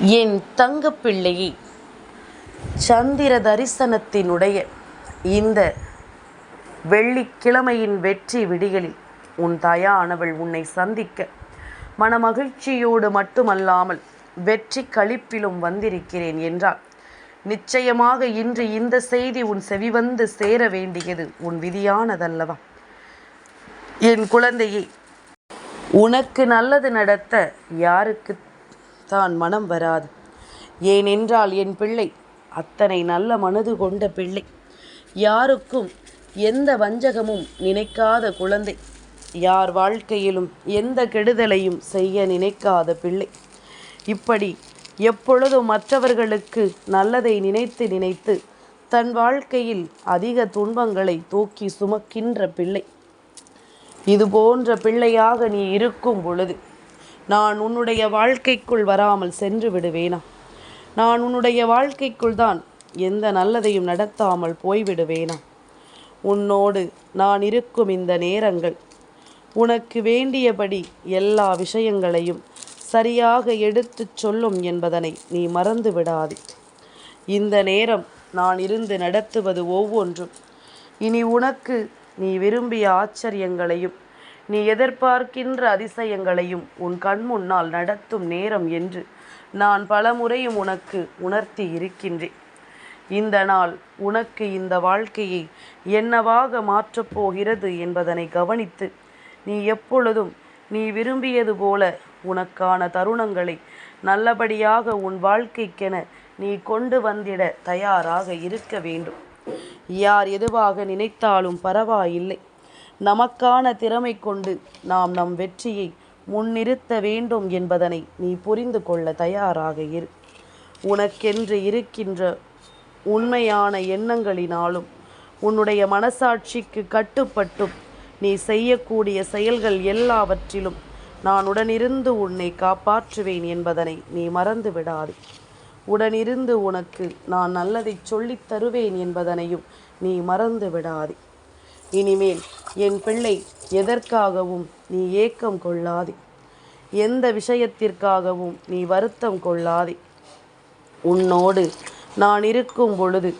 என் தங்கப்பிள்ளையே சந்திர தரிசனத்தினுடைய இந்த வெள்ளிக்கிழமையின் வெற்றி விடிகளில் உன் தாயானவள் உன்னை சந்திக்க மனமகிழ்ச்சியோடு மட்டுமல்லாமல் வெற்றி களிப்பிலும் வந்திருக்கிறேன் என்றால் நிச்சயமாக இன்று இந்த செய்தி உன் செவிவந்து சேர வேண்டியது உன் விதியானதல்லவா? என் குழந்தையே உனக்கு நல்லது நடத்த யாருக்கு தான் மனம் வராது. ஏனென்றால் என் பிள்ளை அத்தனை நல்ல மனது கொண்ட பிள்ளை. யாருக்கும் எந்த வஞ்சகமும் நினைக்காத குழந்தை. யார் வாழ்க்கையிலும் எந்த கெடுதலையும் செய்ய நினைக்காத பிள்ளை. இப்படி எப்பொழுதும் மற்றவர்களுக்கு நல்லதை நினைத்து நினைத்து தன் வாழ்க்கையில் அதிக துன்பங்களை தூக்கி சுமக்கின்ற பிள்ளை. இது போன்ற பிள்ளையாக நீ இருக்கும் பொழுது நான் உன்னுடைய வாழ்க்கைக்குள் வராமல் சென்று விடுவேனா? நான் உன்னுடைய வாழ்க்கைக்குள் தான் எந்த நல்லதையும் நடத்தாமல் போய்விடுவேனா? உன்னோடு நான் இருக்கும் இந்த நேரங்கள் உனக்கு வேண்டியபடி எல்லா விஷயங்களையும் சரியாக எடுத்துச் சொல்லும் என்பதனை நீ மறந்து விடாதே. இந்த நேரம் நான் இருந்து நடத்துவது ஒவ்வொன்றும். இனி உனக்கு நீ விரும்பிய ஆச்சரியங்களையும் நீ எதிர்பார்க்கின்ற அதிசயங்களையும் உன் கண் முன்னால் நடத்தும் நேரம் என்று நான் பலமுறையும் உனக்கு உணர்த்தி இருக்கின்றேன். இந்த நாள் உனக்கு இந்த வாழ்க்கையை என்னவாக மாற்றப் போகிறது என்பதனை கவனித்து நீ எப்பொழுதும் நீ விரும்பியது போல உனக்கான தருணங்களை நல்லபடியாக உன் வாழ்க்கைக்கென நீ கொண்டு வந்திட தயாராக இருக்க வேண்டும். யார் எதுவாக நினைத்தாலும் பரவாயில்லை. நமக்கான திறமை கொண்டு நாம் நம் வெற்றியை முன்னிறுத்த வேண்டும் என்பதனை நீ புரிந்து கொள்ள தயாராக இரு. உனக்கென்று இருக்கின்ற உண்மையான எண்ணங்களினாலும் உன்னுடைய மனசாட்சிக்கு கட்டுப்பட்டும் நீ செய்யக்கூடிய செயல்கள் எல்லாவற்றிலும் நான் உடனிருந்து உன்னை காப்பாற்றுவேன் என்பதனை நீ மறந்து விடாது. உடனிருந்து உனக்கு நான் நல்லதை சொல்லித் தருவேன் என்பதனையும் நீ மறந்து விடாதே. இனிமேல் என் பிள்ளை எதற்காகவும் நீ ஏக்கம் கொள்ளாதே. எந்த விஷயத்திற்காகவும் நீ வருத்தம் கொள்ளாதே. உன்னோடு நான் இருக்கும் பொழுது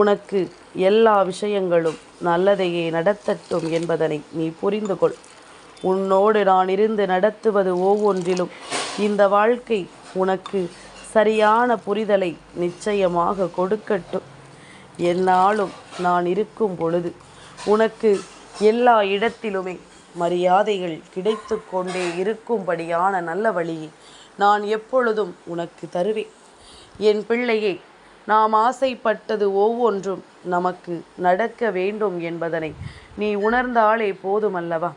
உனக்கு எல்லா விஷயங்களும் நல்லதையே நடத்தட்டும் என்பதனை நீ புரிந்து கொள். உன்னோடு நான் இருந்து நடத்துவது ஒவ்வொன்றிலும் இந்த வாழ்க்கை உனக்கு சரியான புரிதலை நிச்சயமாக கொடுக்கட்டும். என்னாலும் நான் இருக்கும் பொழுது உனக்கு எல்லா இடத்திலுமே மரியாதைகள் கிடைத்து கொண்டே இருக்கும்படியான நல்ல வழியை நான் எப்பொழுதும் உனக்கு தருவேன். என் பிள்ளையே நாம் ஆசைப்பட்டது ஒவ்வொன்றும் நமக்கு நடக்க வேண்டும் என்பதனை நீ உணர்ந்தாலே போதுமல்லவா?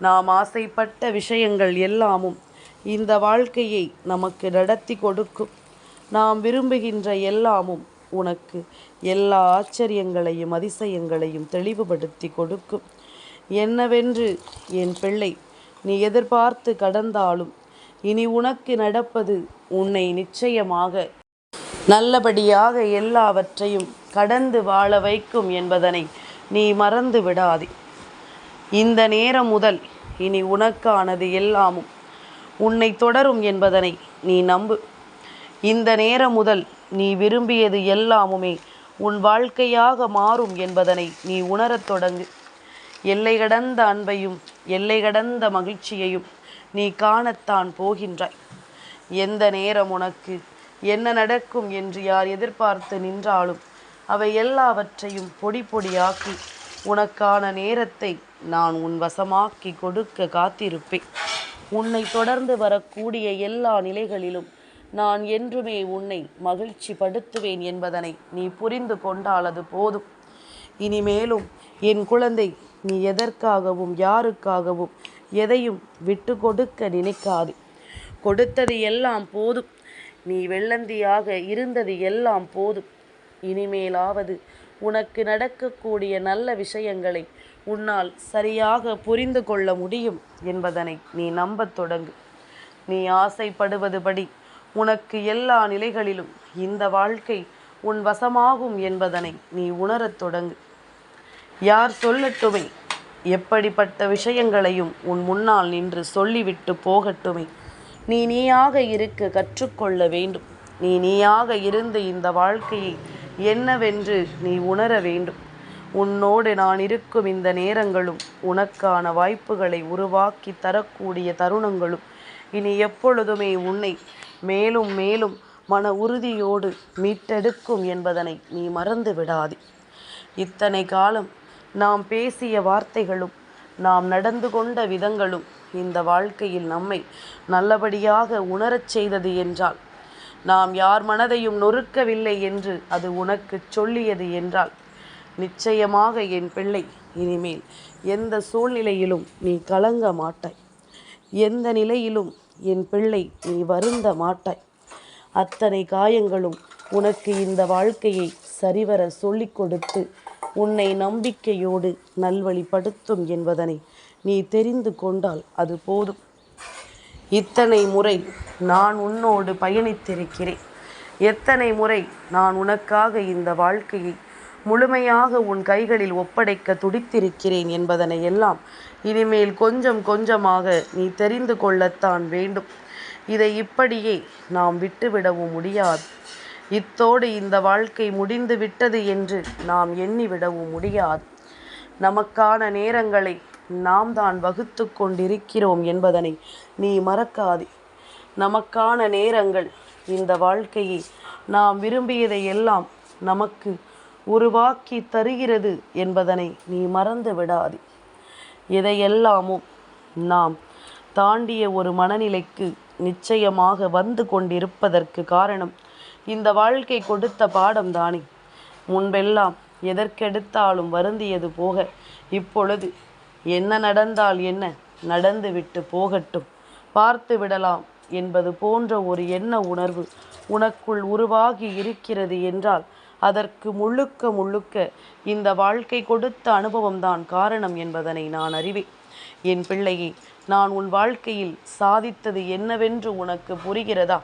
நாம் ஆசைப்பட்ட விஷயங்கள் எல்லாமும் இந்த வாழ்க்கையை நமக்கு நடத்தி கொடுக்கும். நாம் விரும்புகின்ற எல்லாமும் உனக்கு எல்லா ஆச்சரியங்களையும் அதிசயங்களையும் தெளிவுபடுத்தி கொடுக்கும். என்னவென்று என் பிள்ளை நீ எதிர்பார்த்து கடந்தாலும் இனி உனக்கு நடப்பது உன்னை நிச்சயமாக நல்லபடியாக எல்லாவற்றையும் கடந்து வாழ வைக்கும் என்பதனை நீ மறந்து விடாதே. இந்த நேரம் முதல் இனி உனக்கானது எல்லாமும் உன்னை தொடரும் என்பதனை நீ நம்பு. இந்த நேரம் முதல் நீ விரும்பியது எல்லாமுமே உன் வாழ்க்கையாக மாறும் என்பதனை நீ உணரத் தொடங்கு. எல்லை கடந்த அன்பையும் எல்லை கடந்த மகிழ்ச்சியையும் நீ காணத்தான் போகின்றாய். எந்த நேரம் உனக்கு என்ன நடக்கும் என்று யார் எதிர்பார்த்து நின்றாலும் அவை எல்லாவற்றையும் பொடி பொடியாக்கி உனக்கான நேரத்தை நான் உன் வசமாக்கி கொடுக்க காத்திருப்பேன். உன்னை தொடர்ந்து வரக்கூடிய எல்லா நிலைகளிலும் நான் என்றுமே உன்னை மகிழ்ச்சி படுத்துவேன் என்பதனை நீ புரிந்து கொண்டால் அது போதும். இனிமேலும் என் குழந்தை நீ எதற்காகவும் யாருக்காகவும் எதையும் விட்டு கொடுக்க நினைக்காது. கொடுத்தது எல்லாம் போதும். நீ வெள்ளந்தியாக இருந்தது எல்லாம் போதும். இனிமேலாவது உனக்கு நடக்கக்கூடிய நல்ல விஷயங்களை உன்னால் சரியாக புரிந்து கொள்ள முடியும் என்பதனை நீ நம்பத் தொடங்கு. நீ ஆசைப்படுவதுபடி உனக்கு எல்லா நிலைகளிலும் இந்த வாழ்க்கை உன் வசமாகும் என்பதனை நீ உணரத் தொடங்கு. யார் சொல்லட்டுமே எப்படிப்பட்ட விஷயங்களையும் உன் முன்னால் நின்று சொல்லிவிட்டு போகட்டுமே. நீ நீயாக இருக்க கற்றுக்கொள்ள வேண்டும். நீ நீயாக இருந்து இந்த வாழ்க்கையை என்னவென்று நீ உணர வேண்டும். உன்னோடு நான் இருக்கும் இந்த நேரங்களும் உனக்கான வாய்ப்புகளை உருவாக்கி தரக்கூடிய தருணங்களும் இனி எப்பொழுதுமே உன்னை மேலும் மேலும் மன உறுதியோடு மீட்டெடுக்கும் என்பதனை நீ மறந்து விடாதே. இத்தனை காலம் நாம் பேசிய வார்த்தைகளும் நாம் நடந்து கொண்ட விதங்களும் இந்த வாழ்க்கையில் நம்மை நல்லபடியாக உணரச் செய்தது என்றால் நாம் யார் மனதையும் நொறுக்கவில்லை என்று அது உனக்கு சொல்லியது என்றால் நிச்சயமாக என் பிள்ளை இனிமேல் எந்த சூழ்நிலையிலும் நீ கலங்க மாட்டாய். எந்த நிலையிலும் என் பிள்ளை நீ வருந்த மாட்டாய். அத்தனை காயங்களும் உனக்கு இந்த வாழ்க்கையை சரிவர சொல்லிக் கொடுத்து உன்னை நம்பிக்கையோடு நல்வழிப்படுத்தும் என்பதனை நீ தெரிந்து கொண்டால் அது போதும். இத்தனை முறை நான் உன்னோடு பயணித்திருக்கிறேன். எத்தனை முறை நான் உனக்காக இந்த வாழ்க்கையை முழுமையாக உன் கைகளில் ஒப்படைக்க துடித்திருக்கிறேன் என்பதனை எல்லாம் இனிமேல் கொஞ்சம் கொஞ்சமாக நீ தெரிந்து கொள்ளத்தான் வேண்டும். இதை இப்படியே நாம் விட்டுவிடவும் முடியாது. இத்தோடு இந்த வாழ்க்கை முடிந்து விட்டது என்று நாம் எண்ணிவிடவும் முடியாது. நமக்கான நேரங்களை நாம் தான் வகுத்து கொண்டிருக்கிறோம் என்பதனை நீ மறக்காதே. நமக்கான நேரங்கள் இந்த வாழ்க்கையை நாம் விரும்பியதை எல்லாம் நமக்கு உருவாக்கி தருகிறது என்பதனை நீ மறந்து விடாதே. இதையெல்லாமும் நாம் தாண்டிய ஒரு மனநிலைக்கு நிச்சயமாக வந்து கொண்டிருப்பதற்கு காரணம் இந்த வாழ்க்கை கொடுத்த பாடம் தானே. முன்பெல்லாம் எதற்கெடுத்தாலும் வருந்தியது போக இப்பொழுது என்ன நடந்தால் என்ன நடந்துவிட்டு போகட்டும். பார்த்து விடலாம் என்பது போன்ற ஒரு எண்ண உணர்வு உனக்குள் உருவாகி இருக்கிறது என்றால் அதற்கு முழுக்க முழுக்க இந்த வாழ்க்கை கொடுத்த அனுபவம்தான் காரணம் என்பதனை நான் அறிவேன். என் பிள்ளையே நான் உன் வாழ்க்கையில் சாதித்தது என்னவென்று உனக்கு புரிகிறதா?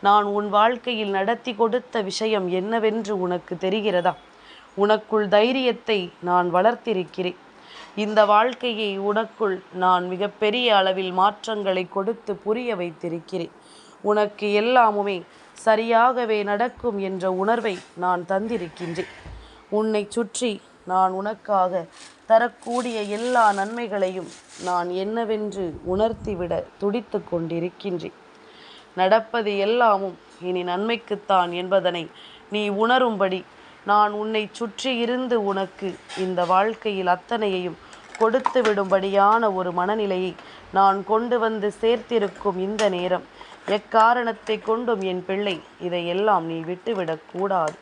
நான் உன் வாழ்க்கையில் நடத்தி கொடுத்த விஷயம் என்னவென்று உனக்கு தெரிகிறதா? உனக்குள் தைரியத்தை நான் வளர்த்திருக்கிறேன். இந்த வாழ்க்கையை உனக்குள் நான் மிகப்பெரிய அளவில் மாற்றங்களை கொடுத்து புரிய வைத்திருக்கிறேன். உனக்கு எல்லாமுமே சரியாகவே நடக்கும் என்ற உணர்வை நான் தந்திருக்கின்றேன். உன்னை சுற்றி நான் உனக்காக தரக்கூடிய எல்லா நன்மைகளையும் நான் என்னவென்று உணர்த்திவிட துடித்து கொண்டிருக்கின்றேன். நடப்பது எல்லாமும் இனி நன்மைக்குத்தான் என்பதனை நீ உணரும்படி நான் உன்னை சுற்றி இருந்து உனக்கு இந்த வாழ்க்கையில் அத்தனையையும் கொடுத்து விடும்படியான ஒரு மனநிலையை நான் கொண்டு வந்து சேர்த்திருக்கும் இந்த நேரம் எக்காரணத்தை கொண்டும் என் பிள்ளை? இதையெல்லாம் நீ விட்டுவிடக் கூடாது.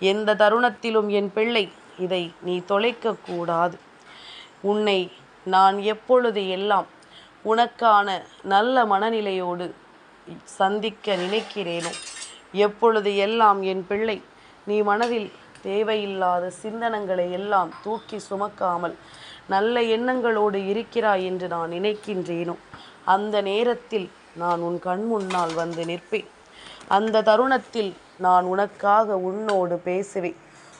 எந்த தருணத்திலும் என் பிள்ளை இதை நீ தொலைக்கக்கூடாது உன்னை நான் எப்பொழுது எல்லாம் உனக்கான நல்ல மனநிலையோடு சந்திக்க நினைக்கிறேனோ எப்பொழுது எல்லாம் என் பிள்ளை நீ மனதில் தேவையில்லாத சிந்தனங்களை எல்லாம் தூக்கி சுமக்காமல் நல்ல எண்ணங்களோடு இருக்கிறாய் என்று நான் நினைக்கின்றேனோ அந்த நேரத்தில் நான் உன் கண் முன்னால் வந்து நிற்பேன். அந்த தருணத்தில் நான் உனக்காக உன்னோடு பேசுவேன்.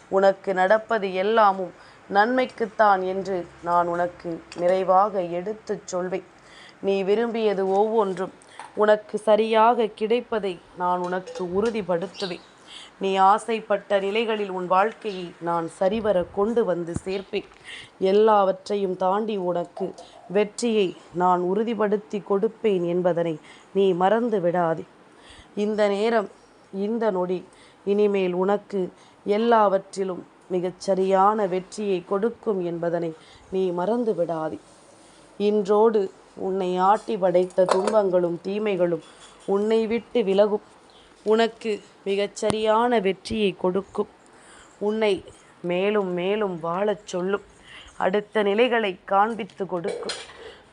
உனக்கு நடப்பது எல்லாமும் நன்மைக்குத்தான் என்று நான் உனக்கு நிறைவாக எடுத்துச் சொல்வேன். நீ விரும்பியது ஒவ்வொன்றும் உனக்கு சரியாக கிடைப்பதை நான் உனக்கு உறுதிப்படுத்துவேன். நீ ஆசைப்பட்ட நிலைகளில் உன் வாழ்க்கையை நான் சரிவர கொண்டு வந்து சேர்ப்பேன். எல்லாவற்றையும் தாண்டி உனக்கு வெற்றியை நான் உறுதிப்படுத்தி கொடுப்பேன் என்பதனை நீ மறந்து விடாதே. இந்த நேரம் இந்த நொடி இனிமேல் உனக்கு எல்லாவற்றிலும் மிகச்சரியான வெற்றியை கொடுக்கும் என்பதனை நீ மறந்து விடாதே. இன்றோடு உன்னை ஆட்டி படைத்த துன்பங்களும் தீமைகளும் உன்னை விட்டு விலகும். உனக்கு மிகச்சரியான வெற்றியை கொடுக்கும். உன்னை மேலும் மேலும் வாழச் சொல்லும். அடுத்த நிலைகளை காண்பித்து கொடுக்கும்.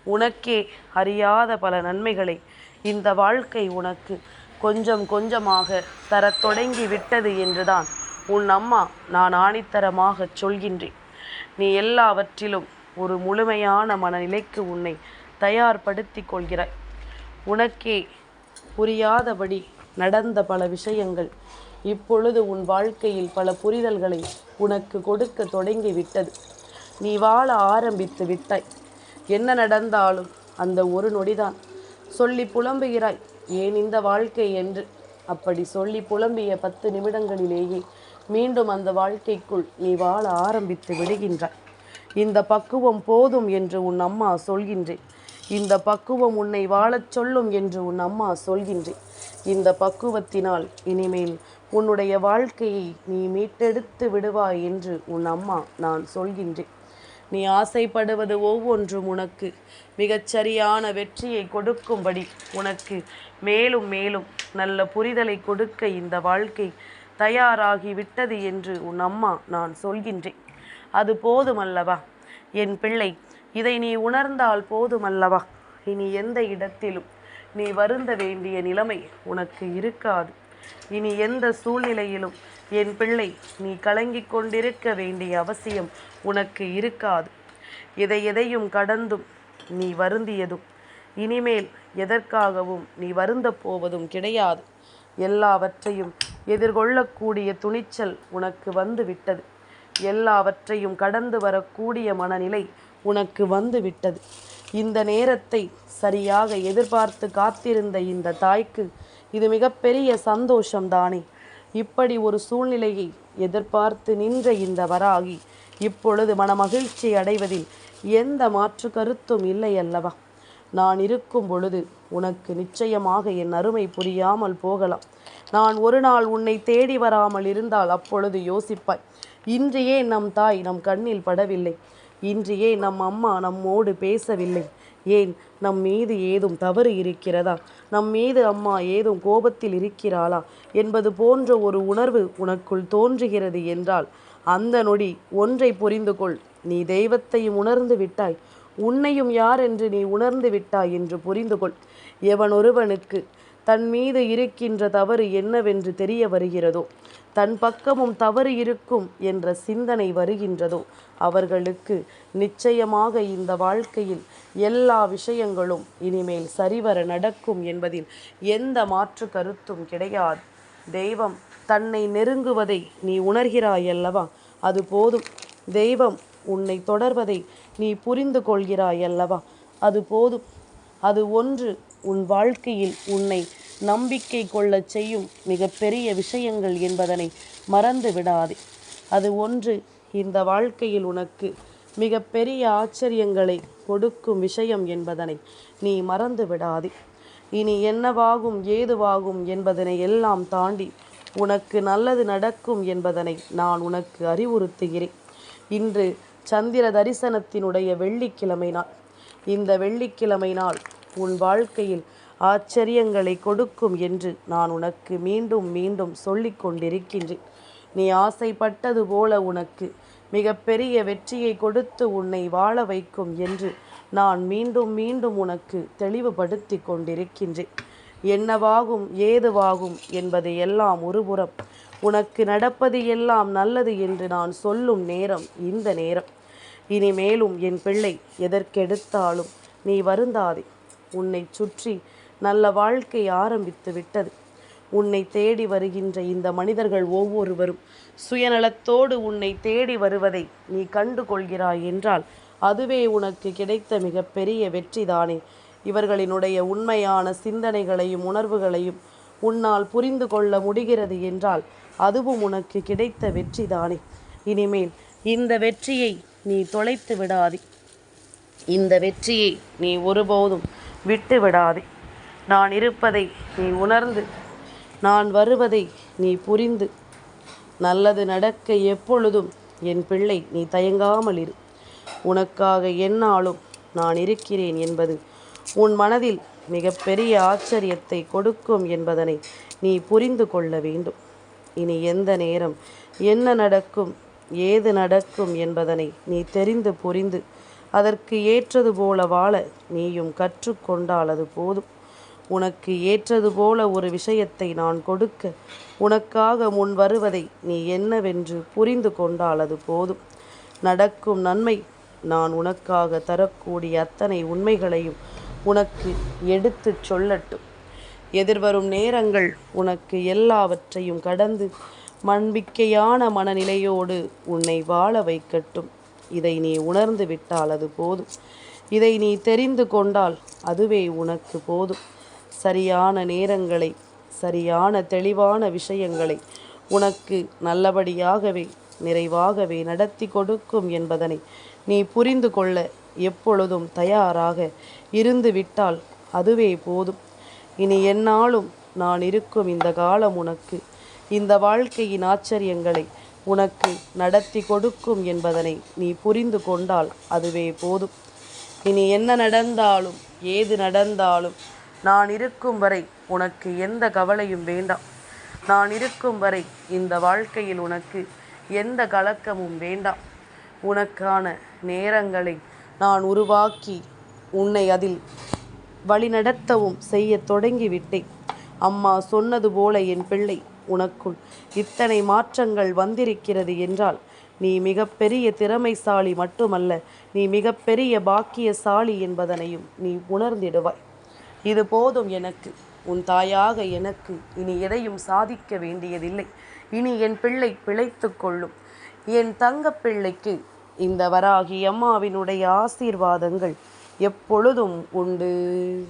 உனக்கே அறியாத பல நன்மைகளை இந்த வாழ்க்கை உனக்கு கொஞ்சம் கொஞ்சமாக தரத் தொடங்கி விட்டது என்றுதான் உன் அம்மா நான் ஆணித்தரமாக சொல்கின்றேன். நீ எல்லாவற்றிலும் ஒரு முழுமையான மனநிலைக்கு உன்னை தயார்படுத்தி கொள்கிறாய். உனக்கே புரியாதபடி நடந்த பல விஷயங்கள். இப்பொழுது உன் வாழ்க்கையில் பல புரிதல்களை உனக்கு கொடுக்க தொடங்கி விட்டது நீ வாழ ஆரம்பித்து விட்டாய். என்ன நடந்தாலும் அந்த ஒரு நொடிதான். சொல்லி புலம்புகிறாய் ஏன் இந்த வாழ்க்கை என்று? அப்படி சொல்லி புலம்பிய பத்து நிமிடங்களிலேயே மீண்டும் அந்த வாழ்க்கைக்குள் நீ வாழ ஆரம்பித்து விடுகின்றாய். இந்த பக்குவம் போதும் என்று உன் அம்மா சொல்கின்றேன் இந்த பக்குவம் உன்னை வாழச் சொல்லும் என்று உன் அம்மா சொல்கின்றேன் இந்த பக்குவத்தினால் இனிமேல் உன்னுடைய வாழ்க்கையை நீ மீட்டெடுத்து விடுவாய் என்று உன் அம்மா நான் சொல்கின்றேன் நீ ஆசைப்படுவது ஒவ்வொன்றும் உனக்கு. மிகச்சரியான வெற்றியை கொடுக்கும்படி உனக்கு மேலும் மேலும் நல்ல புரிதலை கொடுக்க இந்த வாழ்க்கை தயாராகி விட்டது என்று உன் அம்மா நான் சொல்கின்றேன் அது போதுமல்லவா? என் பிள்ளை இதை நீ உணர்ந்தால் போதுமல்லவா? இனி எந்த இடத்திலும் நீ வருந்த வேண்டிய நிலைமை உனக்கு இருக்காது. இனி எந்த சூழ்நிலையிலும் என் பிள்ளை நீ கலங்கிக் கொண்டிருக்க வேண்டிய அவசியம் உனக்கு இருக்காது. எதை எதையும் கடந்தும் நீ வருந்தியதும் இனிமேல் எதற்காகவும் நீ வருந்த போவதும் கிடையாது. எல்லாவற்றையும் எதிர்கொள்ளக்கூடிய துணிச்சல் உனக்கு வந்து விட்டது எல்லாவற்றையும் கடந்து வரக்கூடிய மனநிலை உனக்கு வந்து விட்டது. இந்த நேரத்தை சரியாக எதிர்பார்த்து காத்திருந்த இந்த தாய்க்கு இது மிகப்பெரிய சந்தோஷம்தானே. இப்படி ஒரு சூழ்நிலையை எதிர்பார்த்து நின்ற இந்த வராகி இப்பொழுது மனமகிழ்ச்சி அடைவதில் எந்த மாற்று கருத்தும் இல்லை அல்லவா? நான் இருக்கும் பொழுது உனக்கு நிச்சயமாக என் அருமை புரியாமல் போகலாம். நான் ஒரு நாள் உன்னை தேடி வராமல் இருந்தால் அப்பொழுது யோசிப்பாய். இன்றையே நம் தாய் நம் கண்ணில் படவில்லை? இன்றையே நம் அம்மா நம்மோடு பேசவில்லை. ஏன்? நம் மீது ஏதும் தவறு இருக்கிறதா? நம் மீது அம்மா ஏதும் கோபத்தில் இருக்கிறாளா? என்பது போன்ற ஒரு உணர்வு உனக்குள் தோன்றுகிறது என்றால் அந்த நொடி ஒன்றை புரிந்து கொள். நீ தெய்வத்தையும் உணர்ந்து விட்டாய். உன்னையும் யார் என்று நீ உணர்ந்து விட்டாய் என்று புரிந்து கொள். எவனொருவனுக்கு தன் மீது இருக்கின்ற தவறு என்னவென்று தெரிய வருகிறதோ தன் பக்கமும் தவறு இருக்கும் என்ற சிந்தனை வருகின்றதோ அவர்களுக்கு நிச்சயமாக இந்த வாழ்க்கையில் எல்லா விஷயங்களும் இனிமேல் சரிவர நடக்கும் என்பதில் எந்த மாற்று கருத்தும் கிடையாது. தெய்வம் தன்னை நெருங்குவதை நீ உணர்கிறாய் அல்லவா அது போதும். தெய்வம் உன்னை தொடர்வதை நீ புரிந்து கொள்கிறாய் அல்லவா அது போதும். அது ஒன்று உன் வாழ்க்கையில் உன்னை நம்பிக்கை கொள்ளச் செய்யும் மிகப்பெரிய விஷயங்கள் என்பதனை மறந்து விடாதே அது ஒன்று இந்த வாழ்க்கையில் உனக்கு மிகப்பெரிய ஆச்சரியங்களை கொடுக்கும் விஷயம் என்பதனை நீ மறந்து விடாதே. இனி என்னவாகும் ஏதுவாகும் என்பதனை எல்லாம் தாண்டி உனக்கு நல்லது நடக்கும் என்பதனை நான் உனக்கு அறிவுறுத்துகிறேன். இன்று சந்திர தரிசனத்தினுடைய வெள்ளிக்கிழமை நாள். இந்த வெள்ளிக்கிழமை நாள் உன் வாழ்க்கையில் ஆச்சரியங்களை கொடுக்கும் என்று நான் உனக்கு மீண்டும் மீண்டும் சொல்லிக் கொண்டிருக்கின்றேன் நீ ஆசைப்பட்டது போல உனக்கு. மிகப்பெரிய வெற்றியை கொடுத்து உன்னை வாழ வைக்கும் என்று நான் மீண்டும் மீண்டும் உனக்கு தெளிவுபடுத்தி கொண்டிருக்கின்றேன். என்னவாகும் ஏதுவாகும் என்பதை எல்லாம் ஒருபுறம். உனக்கு நடப்பது எல்லாம் நல்லது என்று நான் சொல்லும் நேரம் இந்த நேரம். இனிமேலும் என் பிள்ளை எதற்கெடுத்தாலும் நீ வருந்தாதே. உன்னை சுற்றி நல்ல வாழ்க்கை ஆரம்பித்து விட்டது. உன்னை தேடி வருகின்ற இந்த மனிதர்கள் ஒவ்வொருவரும் சுயநலத்தோடு உன்னை தேடி வருவதை நீ கண்டு கொள்கிறாய் என்றால் அதுவே உனக்கு கிடைத்த மிகப்பெரிய வெற்றிதானே. இவர்களினுடைய உண்மையான சிந்தனைகளையும் உணர்வுகளையும் உன்னால் புரிந்து கொள்ள முடிகிறது என்றால் அதுவும் உனக்கு கிடைத்த வெற்றிதானே. இனிமேல் இந்த வெற்றியை நீ தொலைத்து விடாதே. இந்த வெற்றியை நீ ஒருபோதும் விட்டு விடாதே நான் இருப்பதை நீ உணர்ந்து நான் வருவதை நீ புரிந்து. நல்லது நடக்க எப்பொழுதும் என் பிள்ளை நீ தயங்காமல் இரு. உனக்காக என்னாலும் நான் இருக்கிறேன் என்பது உன் மனதில் மிகப்பெரிய ஆச்சரியத்தை கொடுக்கும் என்பதனை நீ புரிந்து கொள்ள வேண்டும். இனி எந்த நேரம் என்ன நடக்கும் ஏது நடக்கும் என்பதனை நீ தெரிந்து புரிந்து அதற்கு ஏற்றது போல வாழ நீயும் கற்றுக்கொண்டால் அது போதும். உனக்கு ஏற்றது போல ஒரு விஷயத்தை நான் கொடுக்க உனக்காக முன் வருவதை நீ என்னவென்று புரிந்து கொண்டால் அது போதும். நடக்கும் நன்மை நான் உனக்காக தரக்கூடிய அத்தனை உண்மைகளையும் உனக்கு எடுத்துச் சொல்லட்டும். எதிர்வரும் நேரங்கள் உனக்கு எல்லாவற்றையும் கடந்து நம்பிக்கையான மனநிலையோடு உன்னை வாழ வைக்கட்டும். இதை நீ உணர்ந்து விட்டால் அது போதும். இதை நீ தெரிந்து கொண்டால் அதுவே உனக்கு போதும். சரியான நேரங்களை சரியான தெளிவான விஷயங்களை உனக்கு நல்லபடியாகவே நிறைவாகவே நடத்தி கொடுக்கும் என்பதனை நீ புரிந்து கொள்ள எப்பொழுதும் தயாராக இருந்து விட்டால் அதுவே போதும். இனி என்னாலும் நான் இருக்கும் இந்த காலம் உனக்கு இந்த வாழ்க்கையின் ஆச்சரியங்களை உனக்கு நடத்தி கொடுக்கும் என்பதனை நீ புரிந்து கொண்டால் அதுவே போதும். இனி என்ன நடந்தாலும் ஏது நடந்தாலும் நான் இருக்கும் வரை உனக்கு எந்த கவலையும் வேண்டாம். நான் இருக்கும் வரை இந்த வாழ்க்கையில் உனக்கு எந்த கலக்கமும் வேண்டாம். உனக்கான நேரங்களை நான் உருவாக்கி உன்னை அதில் வழிநடத்தவும் செய்ய தொடங்கிவிட்டேன். அம்மா சொன்னது போல என் பிள்ளை உனக்குள் இத்தனை மாற்றங்கள் வந்திருக்கிறது என்றால் நீ மிகப்பெரிய திறமைசாலி மட்டுமல்ல நீ மிகப்பெரிய பாக்கியசாலி என்பதனையும் நீ உணர்ந்திடுவாய். இது போதும் எனக்கு. உன் தாயாக எனக்கு இனி எதையும் சாதிக்க வேண்டியதில்லை. இனி என் பிள்ளை பிழைத்து கொள்ளும். என் தங்க பிள்ளைக்கு இந்த வராகி அம்மாவினுடைய ஆசீர்வாதங்கள் எப்பொழுதும் உண்டு.